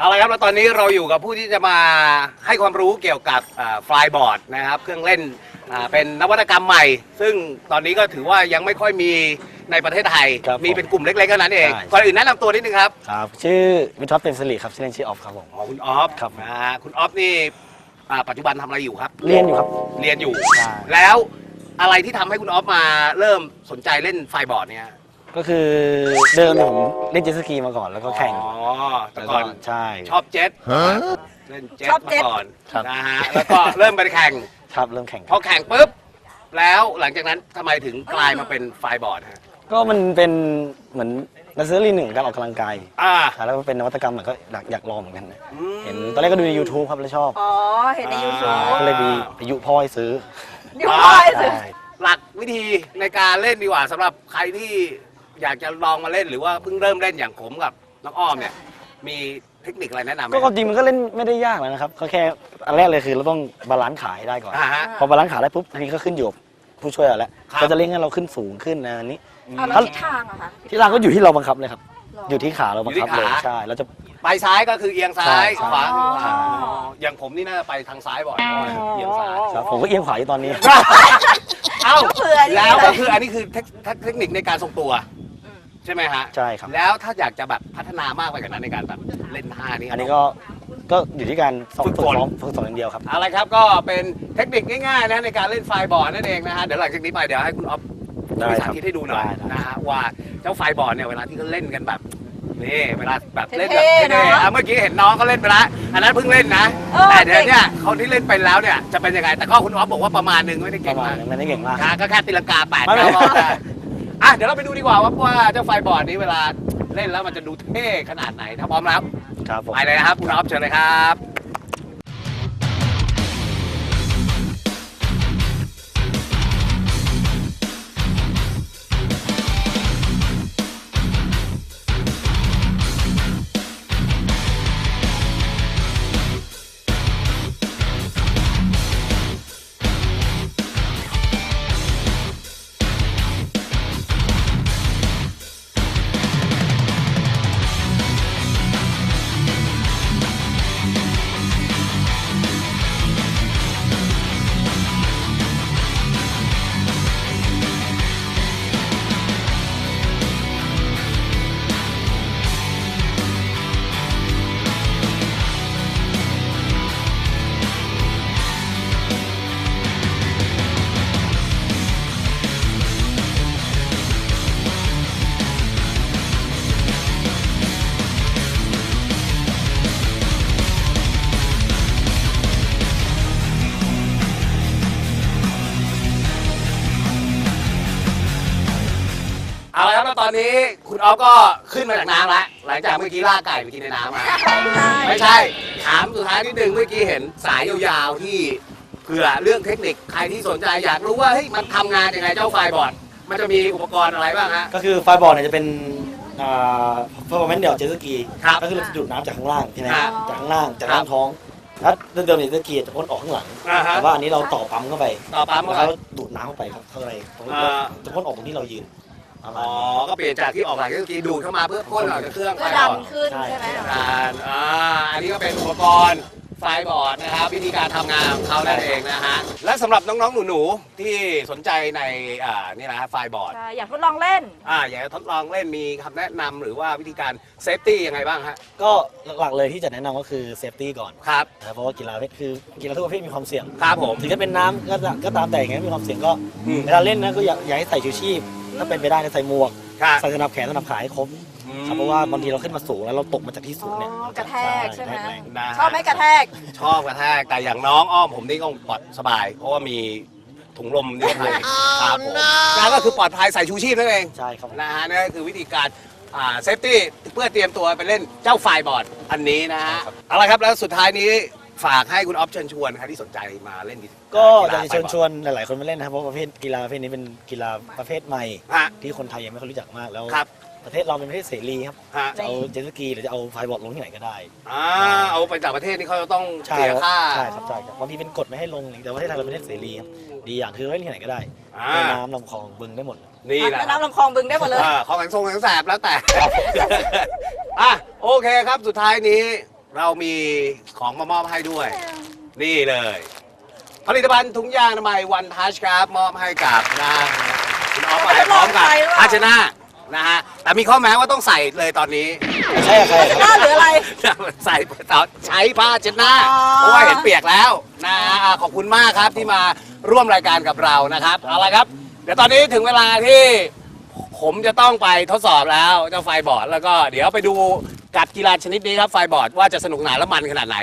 เอาละครับแล้วตอนนี้เราอยู่กับผู้ที่จะมาให้ความรู้เกี่ยวกับฟลายบอร์ดนะครับ เครื่องเล่นอ่าเป็นนวัตกรรมใหม่ ซึ่งตอนนี้ก็ถือว่ายังไม่ค่อยมีในประเทศไทย ครับผมมีเป็นกลุ่มเล็กๆเท่านั้นเอง ใช่ ก่อนอื่นแนะนำตัวนิดนึงครับครับ ชื่อวิทวัฒน์เป็นสิริครับชื่อเล่นชื่อออฟครับผม อ๋อคุณออฟครับนะฮะคุณออฟนี่อ่าปัจจุบันทำอะไรอยู่ครับ เรียนอยู่ครับ เรียนอยู่ ใช่ แล้วอะไรที่ทำให้คุณออฟมาเริ่มสนใจเล่นไฟบอร์ดเนี่ย ก็คือเดิมเนี่ยผมเล่นเจ็ตสกีมาก่อนแล้วก็แข่งอ๋อแต่แล้วก่อนใช่ ชอบเจ็ตเล่นเจ็ตชอบมาเจ็ตก่อนครับ นะฮะแล้วก็เริ่มไปแข่งครับเริ่มแข่งพอแข่งปุ๊บแล้วหลังจากนั้นทำไมถึงกลายมาเป็นไฟบอร์ดฮะก็มันเป็นเหมือนนักเซอรี่หนึ่งการออกกำลังกายอ่าแล้วก็เป็นนวัตกรรมเหมือนก็อยากอยากลองเหมือนกันนะอืมเห็นตอนแรกก็ดูใน YouTube ครับแล้วชอบ อ๋อ เห็นในยูทูบอ่า ก็เลยมีอายุพ่อให้ซื้อนิ้วก้อยสิใช่ หลักวิธีในการเล่นดีกว่าสำหรับใครที่ อยากจะลองมาเล่นหรือว่าเพิ่งเริ่มเล่นอย่างผมกับน้องอ้อมเนี่ย มีเทคนิคอะไรแนะนำไหมก็ความจริงมันก็เล่นไม่ได้ยากแล้วนะครับก็แค่อันแรกเลยคือเราต้องบาลานซ์ขาให้ได้ก่อน อ่าฮะ พอบาลานซ์ขาได้ปุ๊บทีนี้ก็ขึ้นอยู่กับผู้ช่วยเราแล้วครับก็จะเล่นให้เราขึ้นสูงขึ้นนะอันนี้ เอาแล้วทิศทางอะคะที่ล่างก็อยู่ที่เราบังคับเลยครับ หร อยู่ที่ขาเราบังคับอยู่เลที่ยขา ใช่เราจะ ไปซ้ายก็คือเอียงซ้ายใช่ ขวาคือขวาอ๋ออย่างผมนี่น่าจะไปทางซ้ายบ่อยเพราะว่าเอียงซ้าย ครับผมก็เอียงขวาอยู่ตอนนี้ เอ้าก็เผื่อดีแล้วเลก็ยคืออันนี้คือเทคเทคนิคในการทรงตัวอืม ใช่ไหมฮะใช่ครับ แล้วถ้าอยากจะแบบพัฒนามากไปกว่านั้นในการแบบเล่นท่านี้อันนี้ก็ก็อยู่ที่การสอนฝึกฝึฝกนซ้อมฝึกสอนอย่างเดียวครับ เอาละครับก็เป็นเทคนิคง่ายๆนะในการเล่นไฟบอร์ดนั่นเองนะฮะเดี๋ยวหลังจากนี้ไปเดี๋ยวให้คุณอ๊อฟได้ไปครัสาบธิตให้ดูหน่อยได้ได้ นะฮะว่าเจ้าไฟบอร์ดเนี่ยเวลาที่เขาเล่นกันแบบนี่เวลาแบบเล่นแบบเท่ๆเท่เนอะๆอะเมื่อกี้เห็นน้องเขาเล่นไปแล้วอันนั้นเพิ่งเล่นนะเออ แต่เดี๋ยวเก่งเนี่ยคนที่เล่นไปแล้วเนี่ยจะเป็นยังไงแต่ก็คุณอ๊อฟบอกว่าประมาณนึงไม่ได้ปเก่งระมาณมาก นั้นไม่ได้เก่งมาก นะก็แค่ตีลังกาแปดไม่เป็นเก้าไรรอบได้ อะเดี๋ยวเราไปดูดีกว่าว่าว่าเจ้าไฟบอร์ดนี้เวลาเล่นแล้วมันจะดูเท่ขนาดไหนถ้าพร้อมแล้วครับผมไปเลยนะครับคุณอ๊อฟเชิญเลยครับ เอาละครับแล้วตอนนี้คุณออฟก็ขึ้นมาจากน้ำแล้วหลังจากเมื่อกี้ล่าไก่ไปกินในน้ำมาไม่ใช่ ถามสุดท้ายนิดนึงเมื่อกี้เห็นสายยาวๆที่เผื่อเรื่องเทคนิคใครที่สนใจอยากรู้ว่าเฮ้ยมันทำงานยังไงเจ้าไฟบอร์ดมันจะมีอุปกรณ์อะไรบ้างฮะ ก็คือไฟบอลเนี่ยจะเป็นอ่าเพอร์ฟอร์แมนซ์เดี่ยวเจ็ตสกีครับก็คือเราจะดูดน้ำจากข้างล่างใช่ไหมครับจากข้างล่างจากครับล่างท้องถ้าเดิมๆเนี่ยเจ็ตสกีจะพ่นออกข้างหลังอ่าฮะ แต่ว่าอันนี้เราต่อปั๊มเข้าไปต่อปั๊มแล้วเข้าไปก็ดูดน้ำเข้าไปครับเข้าไปตรงนี้อ่าจะพ่นออกตรงที่เรายืน ประมาอ๋ณอนี้ก็เปลี่ยนจากที่ออกหลังก็คือดูดเข้ามาเพื่อพ่นออกจากเครื่องไฟเพื่อบอร์ดดันขึ้นใช่ใช่ไหมการอ่า อันนี้ก็เป็นอุปกรณ์ไฟบอร์ดนะครับ วิธีการทำงานของเขานั่นเองนะฮะ และสำหรับน้องๆ หนูๆ ที่สนใจในอ่านี่นะฮะไฟบอร์ด ใช่อยากทดลองเล่น อ่า อยากจะทดลองเล่นมีคำแนะนำหรือว่าวิธีการเซฟตี้ยังไงบ้างฮะ ก็หลักๆเลยที่จะแนะนำก็คือเซฟตี้ก่อนครับ นะครับเพราะว่ากีฬาประเภทคือกีฬาทุกประเภทมีความเสี่ยงครับผม ถึงจะเป็นน้ำก็ตามก็ตามแต่อย่างเงี้ยมีความเสี่ยงก็อืม เวลาเล่นนะก็อยากอยากให้ใส่ชูชีพ ถ้าเป็นไปได้เนี่ยใส่หมวกครับใส่สนับแขนสนับขาให้ครบครับเพราะว่าบางทีเราขึ้นมาสูงแล้วเราตกมาจากที่สูงเนี่ยอ๋อกระแทกใช่ไหม แรงนะฮะ ชอบไหมกระแทก ชอบกระแทกแต่อย่างน้องอ้อมผมนี่ก็ปลอดสบาย เพราะว่ามีถุงลมนิรภัยครับผมนะก็คือปลอดภัยใส่ชูชีพนั่นเองใช่ครับนะฮะนั่นก็คือวิธีการอ่าเซฟตี้เพื่อเตรียมตัวไปเล่นเจ้าไฟบอร์ดอันนี้นะฮะเอาละครับแล้วสุดท้ายนี้ ฝากให้คุณออฟเชิญชวนใครที่สนใจมาเล่นก็อยากฬจะเชิญไฟบอร์ดชวนหลาย ๆ คนมาเล่นนะครับเพราะประเภทกีฬาประเภทนี้เป็นกีฬาประเภทใหม่ ฮะที่คนไทยยังไม่ค่อยรู้จักมากแล้ว ครับประเทศเราเป็นประเทศเสรีครับฮะจะเอาเจ็ตสกีหรือจะเอาไฟบอร์ดลงที่ไหนก็ได้ อ่าเอาไปจากประเทศนี่เขาจะต้องใช่เสียค่า ใช่ครับใช่ครับบางทีเป็นกฎไม่ให้ลงแต่ประเทศไทยเราเป็นประเทศเสรีครับดีอย่างคือเล่นที่ไหนก็ได้อ่า แม่น้ำลำคลองบึงได้หมด นี่แหละแม่น้ำลำคลองบึงได้หมดเลย อ่าของแสงทรงแสงแสบแล้วแต่ อะโอเคครับสุดท้ายนี้ เรามีของมามอบให้ด้วย นี่เลย ผลิตภัณฑ์ถุงยางอนามัยวันทัชครับ มอบให้กับทางคุณออฟไปพร้อมกับภาชนะนะฮะแต่มีข้อแม้ว่าต้องใส่เลยตอนนี้ ใช่ใครครับหน้าหรืออะไร ใส่ต่อใช้ผ้าเช็ดหน้าอ๋อเพราะว่าเห็นเปียกแล้วนะฮะอะขอบคุณมากครับที่มาร่วมรายการกับเรานะครับเอาละครับ เดี๋ยวตอนนี้ถึงเวลาที่ ผมจะต้องไปทดสอบแล้วเจ้าไฟบอร์ดแล้วก็เดี๋ยวไปดูกับกีฬาชนิดนี้ครับไฟบอร์ดว่าจะสนุกหนาและมันขนาดไหน